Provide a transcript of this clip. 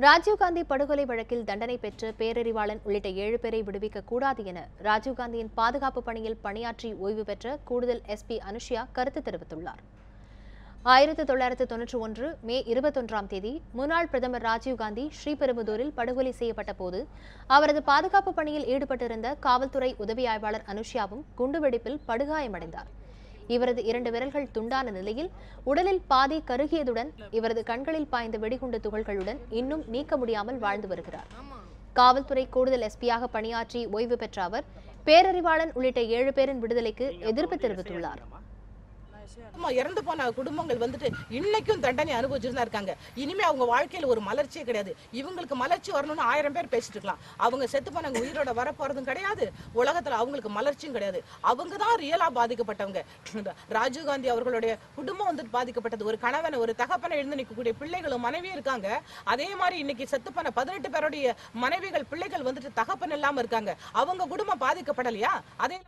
ராஜீவ்காந்தி படுகொலை வழக்கில் தண்டனை பெற்ற பேரறிவாளன் உள்ளிட்ட ஏழு பேரை விடுவிக்க கூடாது என ராஜீவ்காந்தியின் பாதுகாப்பு பணியில் பணியாற்றி ஓய்வு பெற்ற கூடுதல் எஸ்பி அனுஷியா கருத்து தெரிவித்துள்ளார். ஆயிரத்தி தொள்ளாயிரத்து தொன்னூற்றி ஒன்று மே இருபத்தொன்றாம் தேதி முன்னாள் பிரதமர் ராஜீவ்காந்தி ஸ்ரீபெரும்புதூரில் படுகொலை செய்யப்பட்ட போது அவரது பாதுகாப்பு பணியில் ஈடுபட்டிருந்த காவல்துறை உதவி ஆய்வாளர் அனுஷ்யாவும் குண்டுவெடிப்பில் படுகாயமடைந்தார். இவரது இரண்டு விரல்கள் துண்டான நிலையில் உடலில் பாதி கருகியதுடன் இவரது கண்களில் பாய்ந்த வெடிகுண்டு துகள்களுடன் இன்னும் நீக்க முடியாமல் வாழ்ந்து வருகிறார். காவல்துறை கூடுதல் எஸ்பியாக பணியாற்றி ஓய்வு பெற்ற அவர் பேரறிவாளன் உள்ளிட்ட ஏழு பேரின் விடுதலைக்கு எதிர்ப்பு தெரிவித்துள்ளார். ஆமா இறந்து போன குடும்பங்கள் வந்துட்டு இன்னைக்கும் தண்டனை அனுபவிச்சுட்டு தான் இருக்காங்க. இனிமே அவங்க வாழ்க்கையில ஒரு மலர்ச்சியே கிடையாது. இவங்களுக்கு மலர்ச்சி வரணும்னு ஆயிரம் பேர் பேசிட்டு இருக்கலாம். அவங்க செத்து போனவங்க உயிரோட வர போறதும் கிடையாது. உலகத்துல அவங்களுக்கு மலர்ச்சியும் கிடையாது. அவங்க தான் ரியலா பாதிக்கப்பட்டவங்க. ராஜீவ்காந்தி ராஜீவ் காந்தி அவர்களுடைய குடும்பம் வந்துட்டு பாதிக்கப்பட்டது. ஒரு கணவனை ஒரு தகப்பனை எழுந்து நிற்கக்கூடிய பிள்ளைகளும் மனைவியும் இருக்காங்க. அதே மாதிரி இன்னைக்கு செத்து போன பதினெட்டு பேருடைய மனைவிகள் பிள்ளைகள் வந்துட்டு தகப்பன் இல்லாம இருக்காங்க. அவங்க குடும்பம் பாதிக்கப்படலையா? அதே